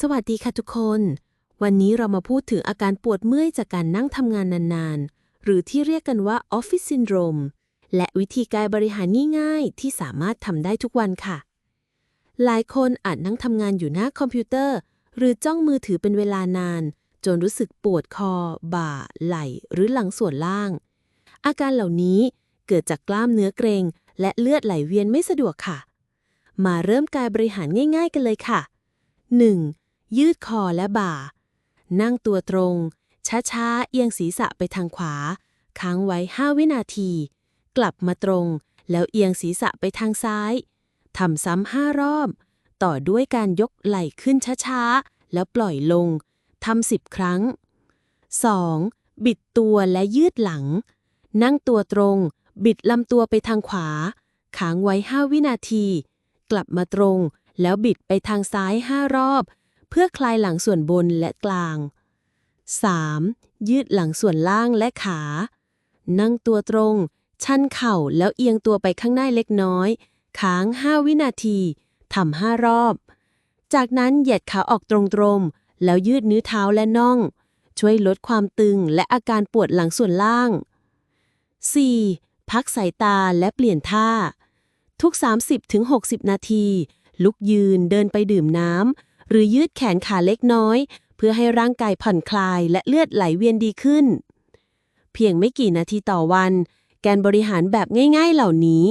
สวัสดีค่ะทุกคน วันนี้เรามาพูดถึงอาการปวดเมื่อยจากการนั่งทำงานนานๆ หรือที่เรียกกันว่า Office Syndrome และวิธีการบริหารง่ายๆ ที่สามารถทำได้ทุกวันค่ะ หลายคนอาจนั่งทำงานอยู่หน้าคอมพิวเตอร์ หรือจ้องมือถือเป็นเวลานาน จนรู้สึกปวดคอ บ่า ไหล่ หรือหลังส่วนล่าง อาการเหล่านี้เกิดจากกล้ามเนื้อเกร็งและเลือดไหลเวียนไม่สะดวกค่ะ มาเริ่มการบริหารง่าย ๆ กันเลยค่ะ 1. ยืดคอและบ่า นั่งตัวตรง ช้าๆ เอียงศีรษะไปทางขวา ค้างไว้ 5 วินาที กลับมาตรง แล้วเอียงศีรษะไปทางซ้ายทำซ้ำห้ารอบ ต่อด้วยการยกไหล่ขึ้นช้าๆ แล้วปล่อยลงทำสิบครั้ง 2. บิดตัวและยืดหลัง นั่งตัวตรง บิดลำตัวไปทางขวา ค้างไว้ 5 วินาที กลับมาตรง แล้วบิดไปทางซ้าย 5 รอบ เพื่อคลายหลังส่วนบนและกลาง 3. ยืดหลังส่วนล่างและขา นั่งตัวตรง ชันเข่าแล้วเอียงตัวไปข้างหน้าเล็กน้อย ค้าง 5 วินาทีทำ5รอบ จากนั้นเหยียดขาออกตรงๆ แล้วยืดนิ้วเท้าและน่อง ช่วยลดความตึงและอาการปวดหลังส่วนล่าง 4. พักสายตาและเปลี่ยนท่า ทุก 30-60 นาที ลุกยืนเดินไปดื่มน้ำ หรือยืดแขนขาเล็กน้อย เพื่อให้ร่างกายผ่อนคลายและเลือดไหลเวียนดีขึ้น เพียงไม่กี่นาทีต่อวัน การบริหารแบบง่าย ๆเหล่านี้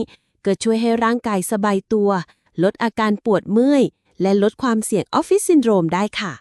ก็ช่วยให้ร่างกายสบายตัว ลดอาการปวดเมื่อย และลดความเสี่ยงออฟฟิศซินโดรมได้ค่ะ